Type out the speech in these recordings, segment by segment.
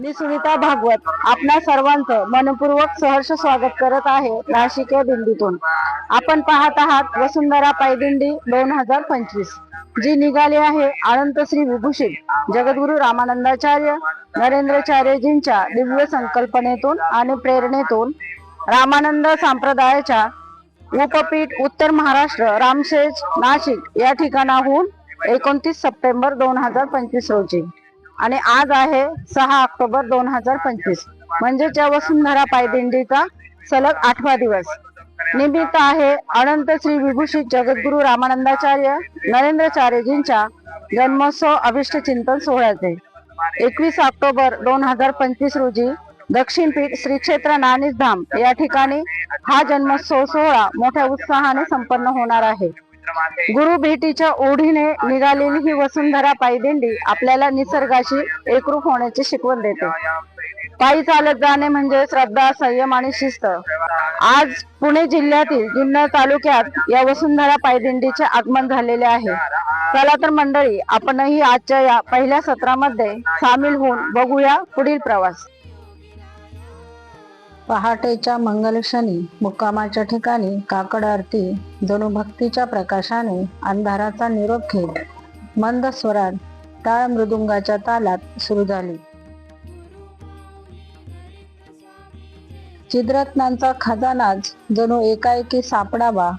मी सुनीता भागवत आपणा सर्वांचं मनपूर्वक सहर्ष स्वागत करत आहे नाशिक या दिंडीतून. आपण पाहत आहात वसुंधरा पायदिंडी दोन हजार पंचवीस. जी निघाली आहे अनंत श्री विभूषित जगद्गुरु रामानंदाचार्य नरेंद्रचार्यजींच्या दिव्य संकल्पनेतून आणि प्रेरणेतून रामानंद संप्रदायाच्या उपपीठ उत्तर महाराष्ट्र रामशेज नाशिक या ठिकाणाहून एकोणतीस सप्टेंबर दोन हजार पंचवीस रोजी. आणि आज आहे सहा ऑक्टोबर दोन हजार पंचवीस. म्हणजेच या वसुंधरा पायदिंडीचा सलग आठवा दिवस. निमित्त आहे अनंत श्री विभूषित जगद्गुरु रामानंदाचार्य नरेंद्रचार्यजींच्या जन्मोत्सव अभिष्ट चिंतन सोहळ्याचे. एकवीस ऑक्टोबर दोन हजार पंचवीस रोजी दक्षिणपीठ श्री क्षेत्र नाणीस धाम या ठिकाणी हा जन्मोत्सव सोहळा मोठ्या उत्साहाने संपन्न होणार आहे. गुरु भेटीच्या ओढीने निघालेली ही वसुंधरा पायदिंडी आपल्याला निसर्गाशी एकरूप होण्याची शिकवण देते. पायी चालत जाणे म्हणजे श्रद्धा संयम आणि शिस्त. आज पुणे जिल्ह्यातील जुन्नर तालुक्यात या वसुंधरा पायदिंडीचे आगमन झालेले आहे. चला तर मंडळी आपणही आजच्या या पहिल्या सत्रामध्ये सामील होऊन बघूया पुढील प्रवास. पहाटेच्या मंगलक्षणी मुक्कामाच्या ठिकाणी काकड आरती जणू भक्तीच्या प्रकाशाने अंधाराचा निरोप घेत मंद स्वरात टाळ मृदुंगाच्या तालात सुरू झाली. चिद्रत्नांचा खजानाच जणू एकाएकी सापडावा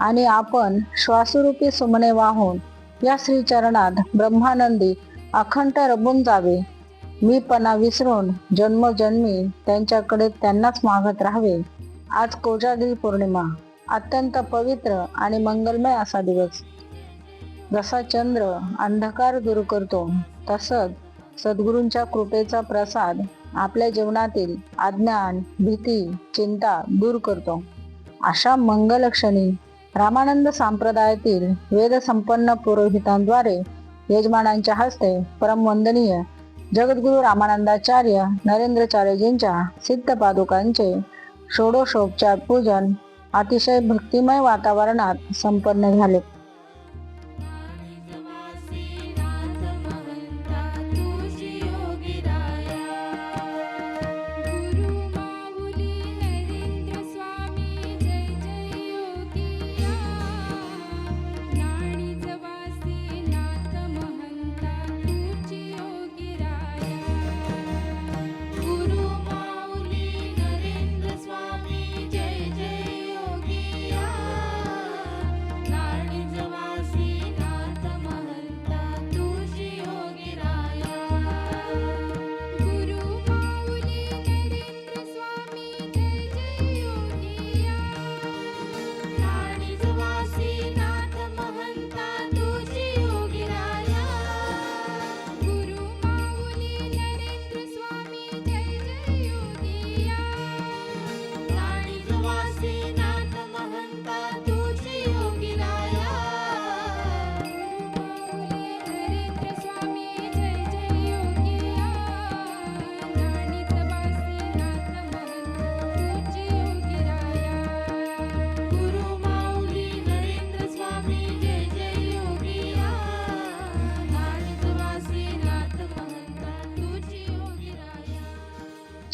आणि आपण श्वासरूपी सुमने वाहून या श्रीचरणात ब्रह्मानंदी अखंड रबून जावे मी पणा विसरून जन्मजन्मी त्यांच्याकडे त्यांनाच मागत राहावे. आज कोजागिरी पौर्णिमा. अत्यंत पवित्र आणि मंगलमय असा दिवस. जसा चंद्र अंधकार दूर करतो तसंच सद्गुरूंच्या कृपेचा प्रसाद आपल्या जीवनातील अज्ञान भीती चिंता दूर करतो. अशा मंगलक्षणी रामानंद संप्रदायातील वेदसंपन्न पुरोहितांद्वारे यजमानांच्या हस्ते परमवंदनीय जगद्गुरु रामानंदाचार्य नरेंद्रचार्यजींच्या सिद्ध पादुकांचे षोडशोपचार पूजन अतिशय भक्तिमय वातावरणात संपन्न झाले.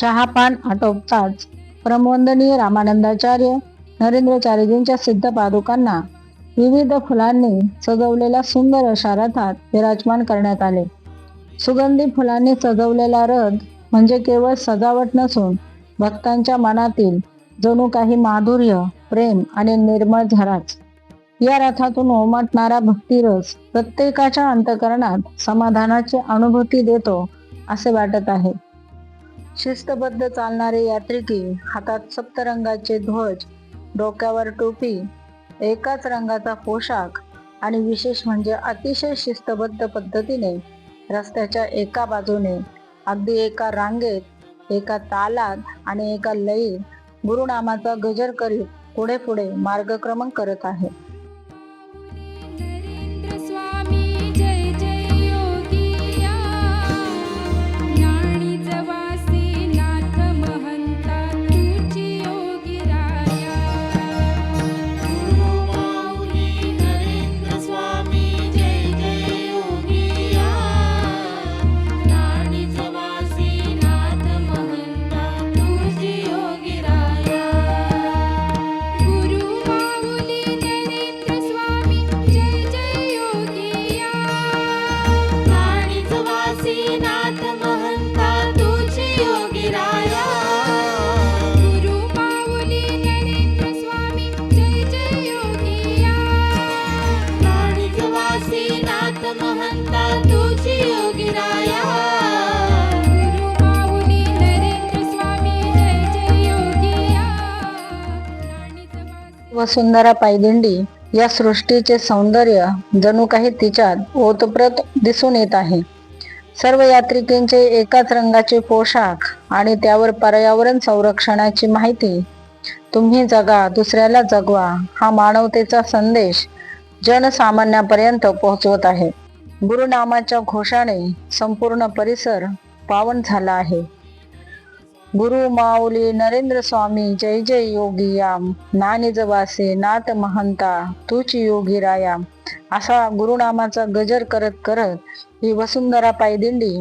चहापान आटोपताच प्रमोदनीय रामानंदाचार्य नरेंद्रचार्यजींच्या सिद्ध पादुकांना विविध फुलांनी सजवलेल्या सुंदर अशा रथात विराजमान करण्यात आले. सुगंधी फुलांनी सजवलेला रथ म्हणजे केवळ सजावट नसून भक्तांच्या मनातील जणू काही माधुर्य प्रेम आणि निर्मळ झराच. या रथातून उमटणारा भक्तिरस प्रत्येकाच्या अंतकरणात समाधानाची अनुभूती देतो असे वाटत आहे. शिस्तबद्ध चालणारे यात्रिकी हातात सप्तरंगाचे ध्वज डोक्यावर टोपी एकाच रंगाचा पोशाख आणि विशेष म्हणजे अतिशय शिस्तबद्ध पद्धतीने रस्त्याच्या एका बाजूने अगदी एका रांगेत एका तालात आणि एका लयीत गुरुनामाचा गजर करीत पुढे पुढे मार्गक्रमण करत आहे. वसुंधरा पायदिंडी या सृष्टीचे सौंदर्य जणू काही तिच्यात ओतप्रत दिसून येत आहे. सर्व यात्रिकांचे एकाच रंगाचे पोशाख आणि त्यावर पर्यावरण संरक्षणाची माहिती. तुम्ही जगा दुसऱ्याला जगवा हा मानवतेचा संदेश जनसामान्यापर्यंत पोहोचवत आहे. गुरुनामाच्या घोषाने संपूर्ण परिसर पावन झाला आहे. गुरु माऊली नरेंद्र स्वामी जय जय योगी याम. ना नाथ महंता तुची योगी रायाम. असा गुरुनामाचा गजर करत करत ही वसुंधरा पायदिंडी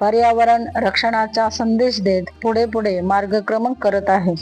पर्यावरण रक्षणाचा संदेश देत पुढे पुढे मार्गक्रमण करत आहे.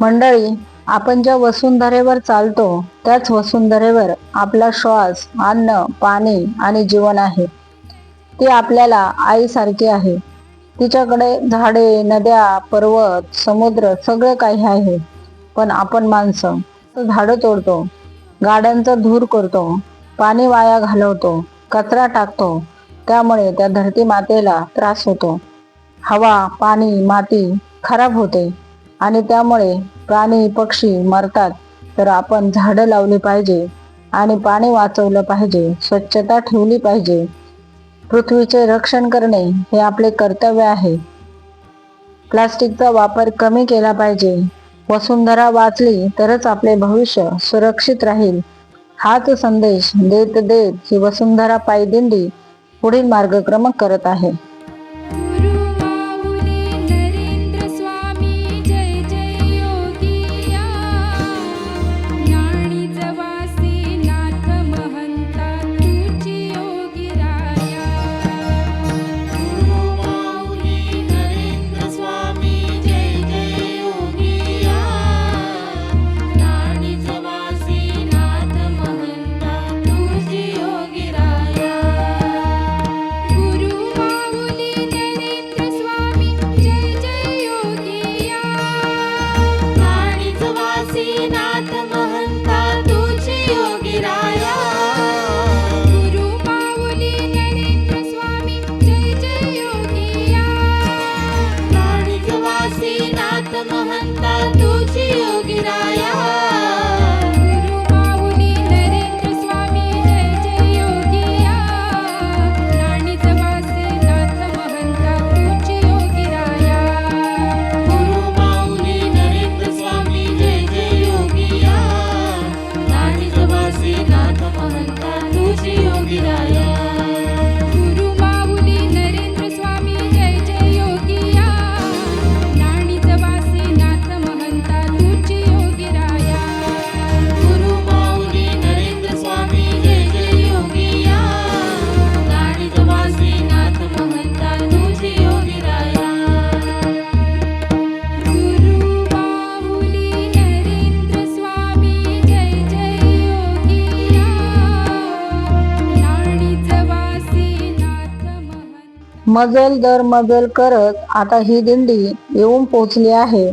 मंडळी आपण ज्या वसुंधरेवर चालतो त्याच वसुंधरेवर आपला श्वास अन्न पाणी आणि जीवन आहे. ती आपल्याला आईसारखी आहे. तिच्याकडे झाडे नद्या पर्वत समुद्र सगळं काही आहे. पण आपण माणसं झाडं तोडतो गाड्यांचा धूर करतो पाणी वाया घालवतो कचरा टाकतो त्यामुळे त्या धरती मातेला त्रास होतो. हवा पाणी माती खराब होते आणि त्यामुळे प्राणी पक्षी मरतात. तर आपण झाडं लावली पाहिजे आणि पाणी वाचवलं पाहिजे स्वच्छता ठेवली पाहिजे. पृथ्वीचे रक्षण करणे हे आपले कर्तव्य आहे. प्लास्टिकचा वापर कमी केला पाहिजे. वसुंधरा वाचली तरच आपले भविष्य सुरक्षित राहील. हाच संदेश देत देत ही वसुंधरा पायदिंडी पुढील मार्गक्रमण करत आहे. मजल दर मजल करत आता ही दिंडी येऊन पोहोचली आहे.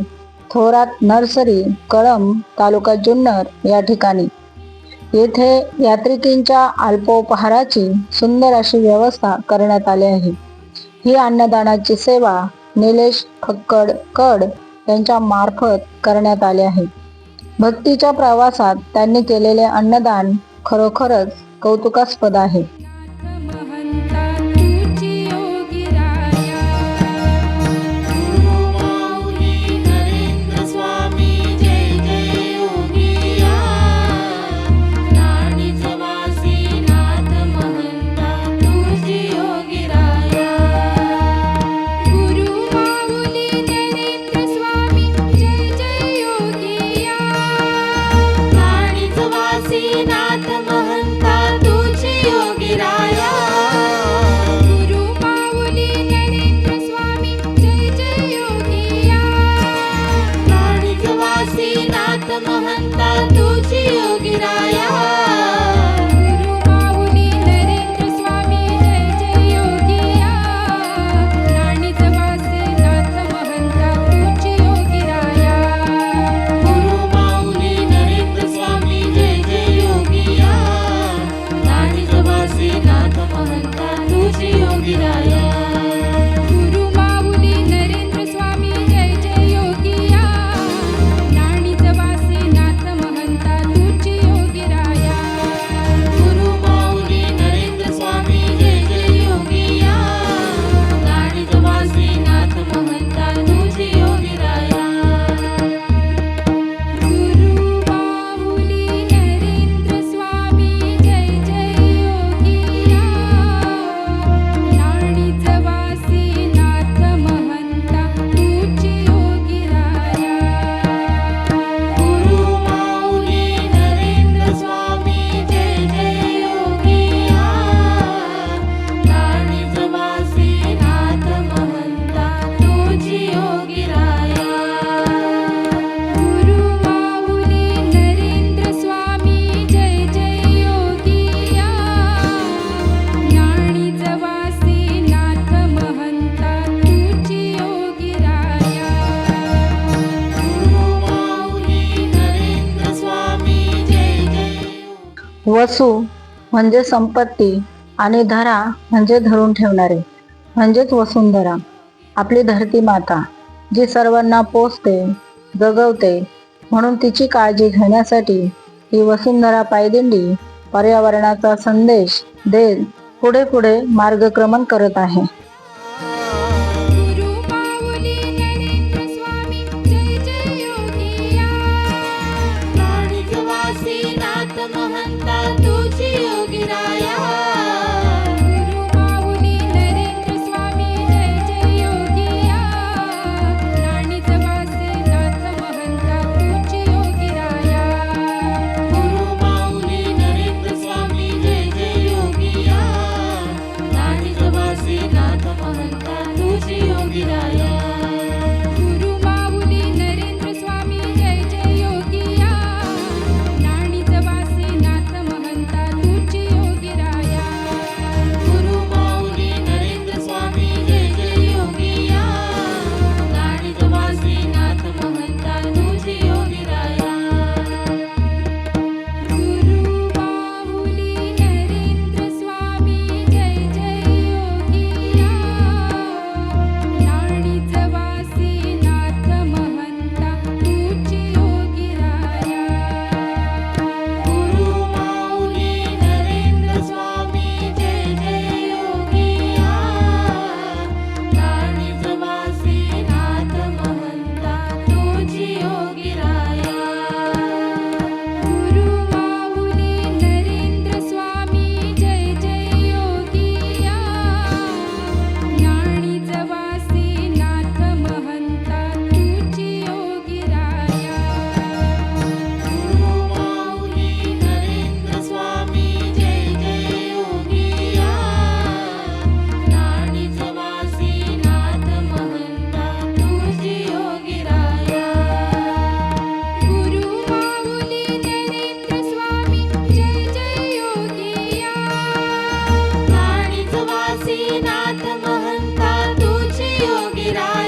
थोरात नर्सरी कळम तालुका जुन्नर या ठिकाणी. येथे यात्रिकींच्या अल्पोपहाराची सुंदर अशी व्यवस्था करण्यात आली आहे. ही अन्नदानाची सेवा निलेश खक्कड कड यांच्या मार्फत करण्यात आले आहे. भक्तीच्या प्रवासात त्यांनी केलेले अन्नदान खरोखरच कौतुकास्पद आहे. वसू म्हणजे संपत्ती आणि धरा म्हणजे धरून ठेवणारे म्हणजेच वसुंधरा. आपली धरती माता जी सर्वांना पोचते जगवते म्हणून तिची काळजी घेण्यासाठी ही वसुंधरा पायदिंडी पर्यावरणाचा संदेश देत पुढे पुढे मार्गक्रमण करत आहे.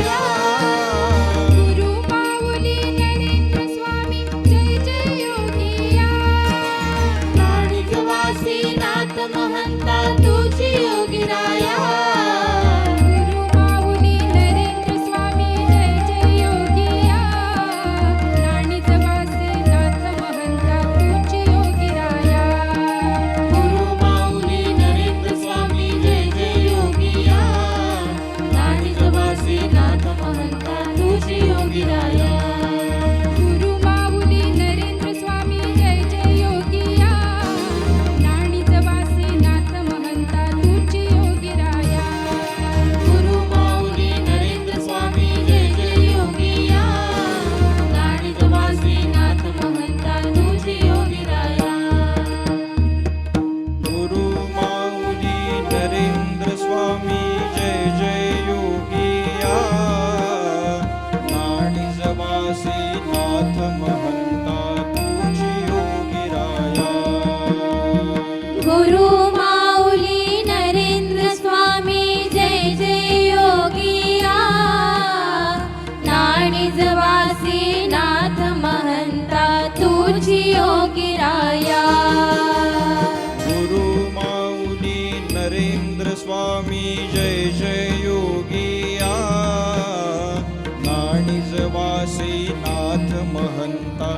yeah. राया गुरु माऊली नरेंद्र स्वामी जय जय योगिया नाणी जवासी नाथ महंता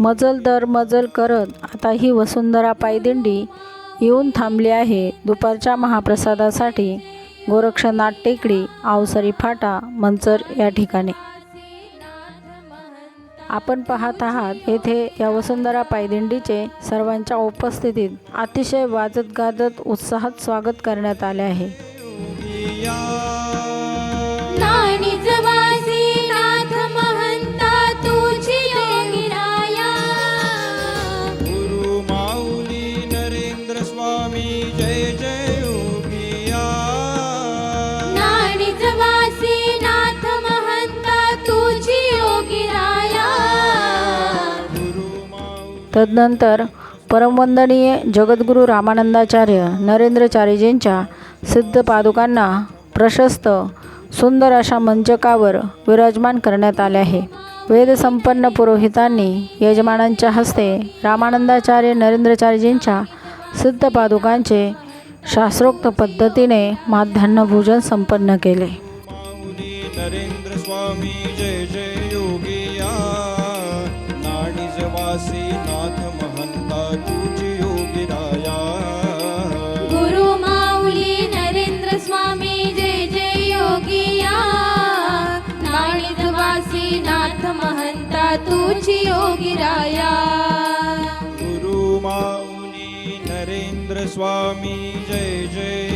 मजल दर मजल करत आता ही वसुंधरा पायदिंडी येऊन थांबली आहे दुपारच्या महाप्रसादासाठी. गोरक्षनाथ टेकडी आवसरी फाटा मंचर या ठिकाणी. आपण पाहत आहात येथे या वसुंधरा पायदिंडीचे सर्वांच्या उपस्थितीत अतिशय वाजत गाजत उत्साहात स्वागत करण्यात आले आहे. तदनंतर परमवंदनीय जगद्गुरू रामानंदाचार्य नरेंद्रचार्यजींच्या सिद्ध पादुकांना प्रशस्त सुंदर अशा मंचकावर विराजमान करण्यात आले आहे वेदसंपन्न पुरोहितांनी यजमानांच्या हस्ते रामानंदाचार्य नरेंद्रचार्यजींच्या सिद्ध पादुकांचे शास्त्रोक्त पद्धतीने माध्यान्हभोजन संपन्न केले नरेंद्र स्वामी जय जय जवासी नाथ महंता तुझी योगी राया। गुरु माऊली नरेंद्र स्वामी जय जय योगिया जवासी नाथ महंता तुझी योगी राया। गुरु माऊली नरेंद्र स्वामी जय जय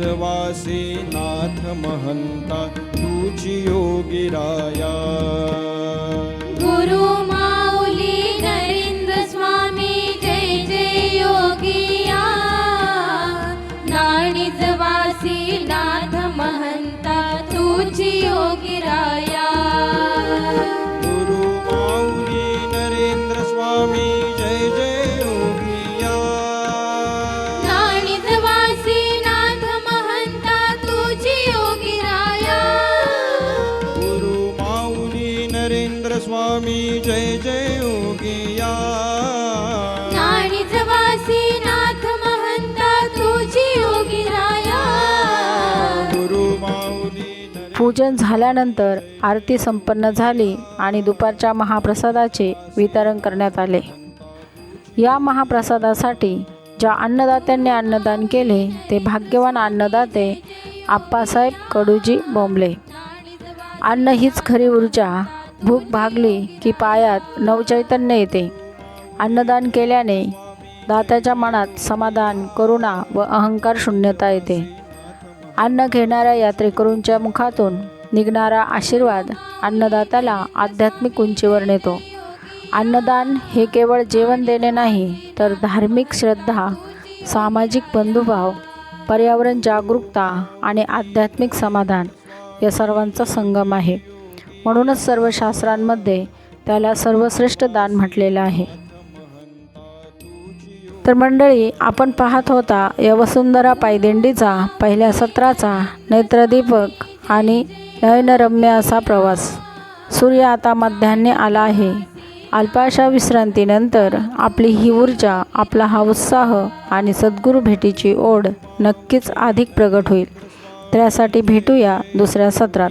वासी नाथ महंता तुची योगी पूजन झाल्यानंतर आरती संपन्न झाली आणि दुपारच्या महाप्रसादाचे वितरण करण्यात आले. या महाप्रसादासाठी ज्या अन्नदात्यांनी अन्नदान केले ते भाग्यवान अन्नदाते आप्पासाहेब कडूजी बोंबले. अन्न हीच खरी ऊर्जा. भूक भागली की पायात नवचैतन्य येते. अन्नदान केल्याने दात्याच्या मनात समाधान करुणा व अहंकार शून्यता येते. अन्न घेणाऱ्या यात्रेकरूंच्या मुखातून निघणारा आशीर्वाद अन्नदात्याला आध्यात्मिक उंचीवर नेतो. अन्नदान हे केवळ जेवण देणे नाही तर धार्मिक श्रद्धा सामाजिक बंधुभाव पर्यावरण जागरूकता आणि आध्यात्मिक समाधान या सर्वांचा संगम आहे. म्हणूनच सर्व शास्त्रांमध्ये त्याला सर्वश्रेष्ठ दान म्हटलेलं आहे. तर मंडळी आपण पाहत होता या वसुंधरा पायदिंडीचा पहिल्या सत्राचा नेत्रदीपक आणि नयनरम्य असा प्रवास. सूर्य आता मध्यान्हे आला आहे. अल्पाशा विश्रांतीनंतर आपली ही ऊर्जा आपला हा उत्साह आणि सद्गुरू भेटीची ओढ नक्कीच अधिक प्रगट होईल. त्यासाठी भेटूया दुसऱ्या सत्रात.